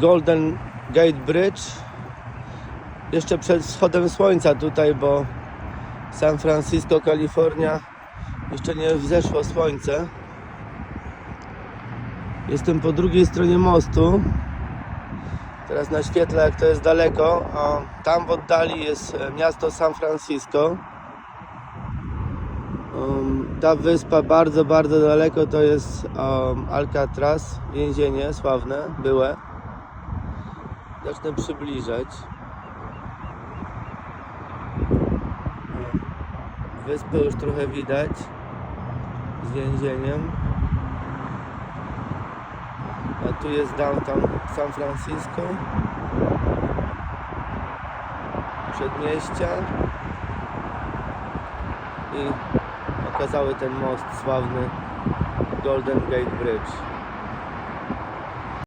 Golden Gate Bridge. Jeszcze przed wschodem słońca tutaj, bo San Francisco, Kalifornia jeszcze nie wzeszło słońce. Jestem po drugiej stronie mostu. Teraz naświetlę jak to jest daleko. Tam w oddali jest e, miasto San Francisco. Um, ta wyspa bardzo, bardzo daleko to jest um, Alcatraz, więzienie sławne, byłe. Zacznę przybliżać. Wyspę już trochę widać z więzieniem. A tu jest downtown San Francisco. Przedmieścia. I okazały ten most sławny Golden Gate Bridge.